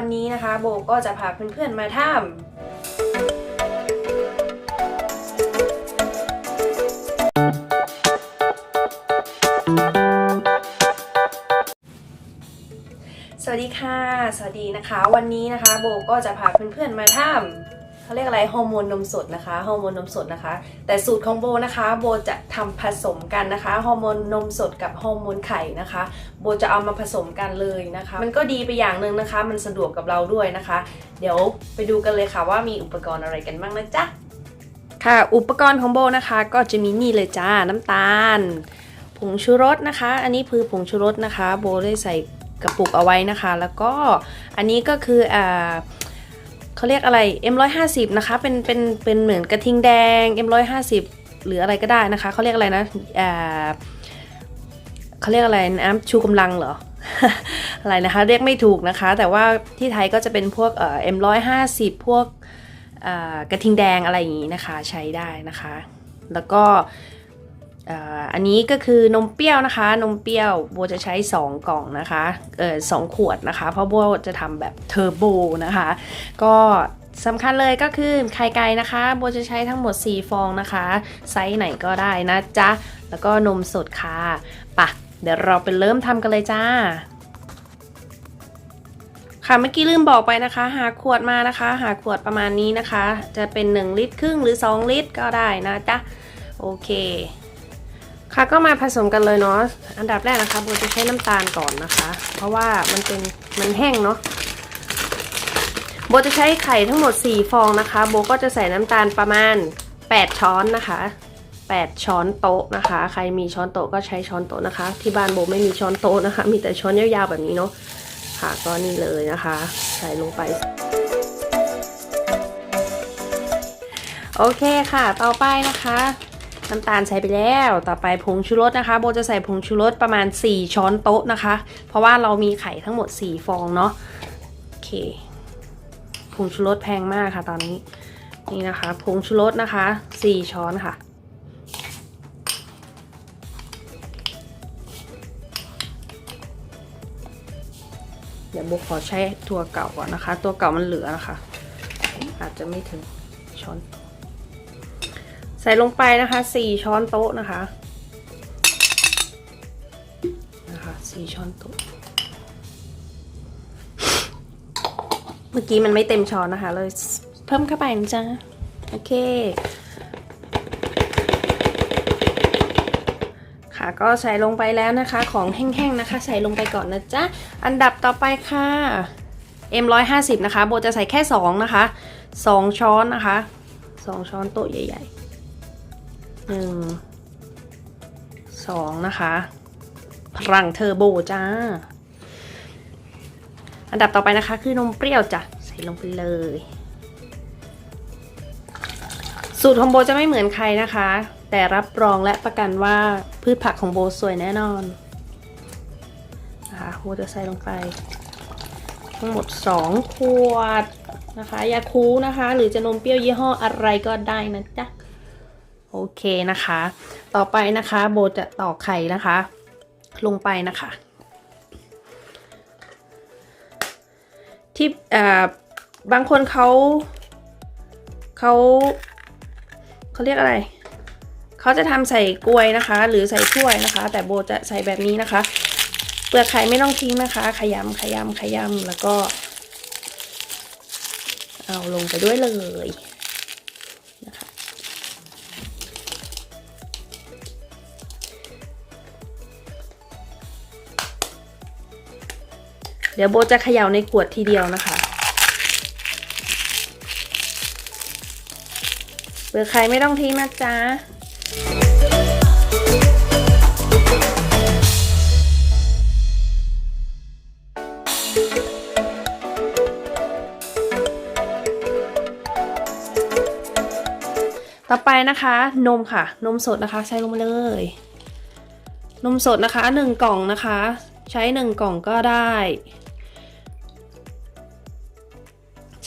วันนี้นะคะ โบก็จะพาเพื่อนๆมาทำสวัสดีค่ะ สวัสดีนะคะ วันนี้นะคะ โบก็จะพาเพื่อนๆมาทำ เขาเรียกอะไรฮอร์โมนนมสดนะคะฮอร์โมนนมสดนะคะ แต่สูตรของโบนะคะ โบจะทำผสมกันนะคะฮอร์โมนนมสดกับฮอร์โมนไข่นะคะ โบจะเอามาผสมกันเลยนะคะ มันก็ดีไปอย่างหนึ่งนะคะ มันสะดวกกับเราด้วยนะคะ เดี๋ยวไปดูกันเลยค่ะว่ามีอุปกรณ์อะไรกันบ้างนะจ๊ะค่ะอุปกรณ์ของโบนะคะก็จะมีนี่เลยจ้าน้ำตาล ผงชูรสนะคะ อันนี้คือผงชูรสนะคะ โบได้ใส่กระปุกเอาไว้นะคะ แล้วก็อันนี้ก็คืออ่า เขาเรียกอะไร M150 นะคะ เป็น เป็น เป็นเหมือนกระทิงแดง M150 หรืออะไรก็ได้นะคะ เขาเรียกอะไรนะอ่าเขาเรียกอะไรน้ำชูกำลังเหรอ อะไรนะคะ เรียกไม่ถูกนะคะ แต่ว่าที่ไทยก็จะเป็นพวกเอ่อ M150 พวกกระทิงแดงอะไรอย่างนี้นะคะ ใช้ได้นะคะ แล้วก็ อันนี้ก็คือนมเปรี้ยวนะคะ นมเปรี้ยวโบจะใช้ 2 กล่องนะคะเออสองขวดนะคะ เพราะโบจะทำแบบเทอร์โบนะคะ ก็สำคัญเลยก็คือไข่ไก่นะคะโบจะใช้ทั้งหมด 4 ฟองนะคะ ไซส์ไหนก็ได้นะจ๊ะ แล้วก็นมสดค่ะปะเดี๋ยวเราไปเริ่มทำกันเลยจ้าค่ะเมื่อกี้ลืมบอกไปนะคะ หาขวดมานะคะ หาขวดประมาณนี้นะคะ จะเป็น 1 ลิตรครึ่งหรือ 2 ลิตรก็ได้นะจ๊ะโอเค ค่ะก็มาผสมกันเลยเนาะอันดับแรกนะคะโบจะใช้น้ำตาลก่อนนะคะ เพราะว่ามันเป็นมันแห้งเนาะโบจะใช้ไข่ทั้งหมด 4 ฟองนะคะ โบก็จะใส่น้ำตาลประมาณ 8 ช้อนนะคะ 8 ช้อนโต๊ะนะคะ ใครมีช้อนโต๊ะก็ใช้ช้อนโต๊ะนะคะ ที่บ้านโบไม่มีช้อนโต๊ะนะคะ มีแต่ช้อนยาวๆแบบนี้เนาะค่ะก็นี่เลยนะคะ ใส่ลงไปโอเคค่ะ ต่อไปนะคะ น้ำตาลใส่ไปแล้ว ต่อไปผงชูรสนะคะ โบจะใส่ผงชูรสประมาณ 4 ช้อนโต๊ะนะคะ เพราะว่าเรามีไข่ทั้งหมด 4 ฟองเนาะ โอเค ผงชูรสแพงมากค่ะตอนนี้ นี่นะคะ ผงชูรสนะคะ 4 ช้อนค่ะ เดี๋ยวโบขอใช้ตัวเก่าก่อนนะคะ ตัวเก่ามันเหลือนะคะ อาจจะไม่ถึงช้อน ใส่ลงไปนะคะ4ช้อนโต๊ะนะคะนะคะ4ช้อนโต๊ะ เมื่อกี้มันไม่เต็มช้อนนะคะ เลยเพิ่มเข้าไปนะจ๊ะโอเค ค่ะก็ใส่ลงไปแล้วนะคะ ของแห้งๆนะคะ ใส่ลงไปก่อนนะจ๊ะ อันดับต่อไปค่ะ M150 นะคะ โบจะใส่แค่ 2 นะคะ 2 ช้อนนะคะ 2 ช้อนโต๊ะใหญ่ ๆ หนึ่งสองนะคะ พลังเทอร์โบจ้า อันดับต่อไปนะคะ คือนมเปรี้ยวจ้ะ ใส่ลงไปเลย สูตรของโบจะไม่เหมือนใครนะคะ แต่รับรองและประกันว่าพืชผักของโบสวยแน่นอนนะคะโบจะใส่ลงไป ทั้งหมด 2 ขวดนะคะ ยาคูนะคะ หรือจะนมเปรี้ยวยี่ห้ออะไรก็ได้นะจ๊ะ โอเคนะคะ ต่อไปนะคะโบจะตอกไข่นะคะ ลงไปนะคะ ที่อ่าบางคนเขาเขาเขาเรียกอะไร เขาจะทำใส่กล้วยนะคะ หรือใส่ถ้วยนะคะ แต่โบจะใส่แบบนี้นะคะ เปลือกไข่ไม่ต้องทิ้งนะคะ ขยำขยำขยำแล้วก็ เอาลงไปด้วยเลย เดี๋ยวโบจะเขย่าในขวดทีเดียวนะคะเปลือกไข่ไม่ต้องทิ้งนะจ๊ะต่อไปนะคะนมค่ะ นมสดนะคะใส่ลงมาเลย นมสดนะคะหนึ่งกล่องนะคะ ใช้หนึ่งกล่องก็ได้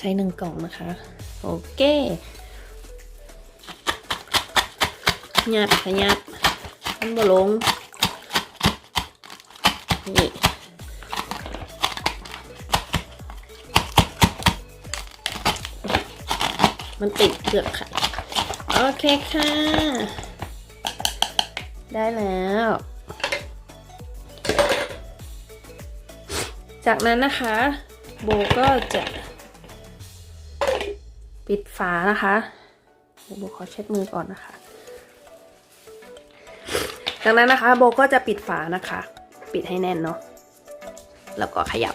ใช้หนึ่งกล่องนะคะ โอเคหยาบขยัดมันบ่ลงนี่มันติดเกลือกค่ะ โอเคค่ะ ได้แล้ว จากนั้นนะคะ โบก็จะ ปิดฝานะคะเดี๋ยวโบขอเช็ดมือก่อนนะคะ จากนั้นนะคะโบก็จะปิดฝานะคะ ปิดให้แน่นเนาะแล้วก็เขย่า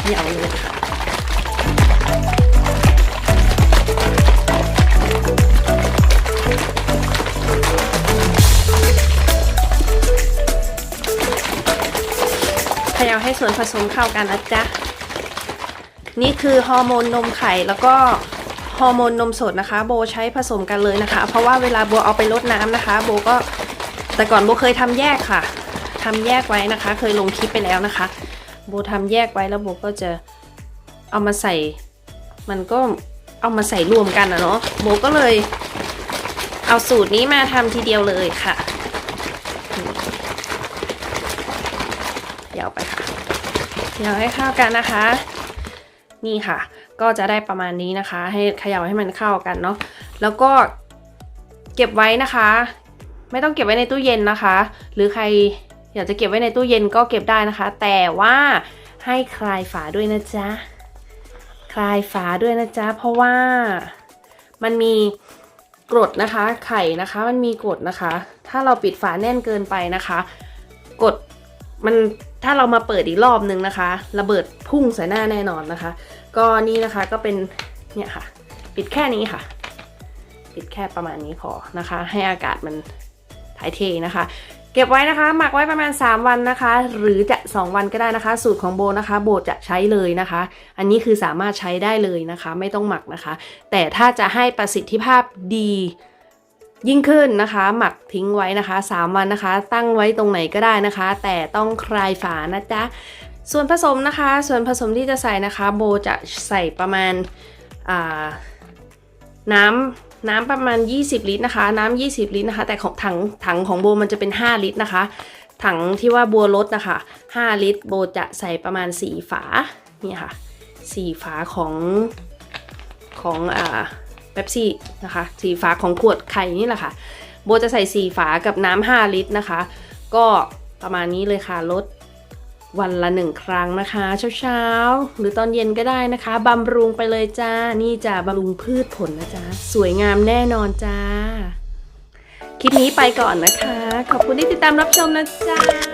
เขย่าเลยค่ะเขย่าให้ส่วนผสมเข้ากันนะจ๊ะ นี่คือฮอร์โมนนมไข่แล้วก็ฮอร์โมนนมสดนะคะ โบใช้ผสมกันเลยนะคะ เพราะว่าเวลาโบเอาไปลดน้ำนะคะ โบก็แต่ก่อนโบเคยทำแยกค่ะทำแยกไว้นะคะ เคยลงคลิปไปแล้วนะคะ โบทำแยกไว้แล้วโบก็จะเอามาใส่ มันก็เอามาใส่รวมกันนะเนาะโบก็เลยเอาสูตรนี้มาทำทีเดียวเลยค่ะนี่เดี๋ยวไปค่ะเดี๋ยวให้เข้ากันนะคะ นี่ค่ะ ก็จะได้ประมาณนี้นะคะ ให้เขย่าให้มันเข้ากันเนาะแล้วก็เก็บไว้นะคะ ไม่ต้องเก็บไว้ในตู้เย็นนะคะ หรือใครอยากจะเก็บไว้ในตู้เย็นก็เก็บได้นะคะ แต่ว่าให้คลายฝาด้วยนะจ๊ะคลายฝาด้วยนะจ๊ะเพราะว่ามันมีกรดนะคะไข่นะคะ มันมีกรดนะคะ ถ้าเราปิดฝาแน่นเกินไปนะคะกรด มันถ้าเรามาเปิดอีกรอบนึงนะคะ ระเบิดพุ่งใส่หน้าแน่นอนนะคะ ก็นี่นะคะก็เป็นเนี่ยค่ะ ปิดแค่นี้ค่ะ ปิดแค่ประมาณนี้พอนะคะ ให้อากาศมันถ่ายเทนะคะ เก็บไว้นะคะ หมักไว้ประมาณ 3 วันนะคะ หรือจะ 2 วันก็ได้นะคะ สูตรของโบนะคะ โบจะใช้เลยนะคะ อันนี้คือสามารถใช้ได้เลยนะคะ ไม่ต้องหมักนะคะ แต่ถ้าจะให้ประสิทธิภาพดี ยิ่งขึ้นนะคะ หมักทิ้งไว้นะคะ 3 วันนะคะ ตั้งไว้ตรงไหนก็ได้นะคะ แต่ต้องคลายฝานะจ๊ะส่วนผสมนะคะ ส่วนผสมที่จะใส่นะคะ โบจะใส่ประมาณาน้ำน้ำประมาณ 20 ลิตรนะคะ น้ำ20 ลิตรนะคะ แต่ของถังถังของโบมันจะเป็น 5 ลิตรนะคะ ถังที่ว่าบัวลดนะคะ 5 ลิตร โบจะใส่ประมาณ 4 ฝา นี่ค่ะ 4 ฝาของของอ่า เบปซี่นะคะ สีฝาของขวดไข่นี่แหละค่ะ โบจะใส่สีฝากับน้ำ5ลิตรนะคะ ก็ประมาณนี้เลยค่ะลดวันละหนึ่งครั้งนะคะ เช้าๆ หรือตอนเย็นก็ได้นะคะบำรุงไปเลยจ้า นี่จะบำรุงพืชผลนะจ๊ะ สวยงามแน่นอนจ้า คลิปนี้ไปก่อนนะคะ ขอบคุณที่ติดตามรับชมนะจ๊ะ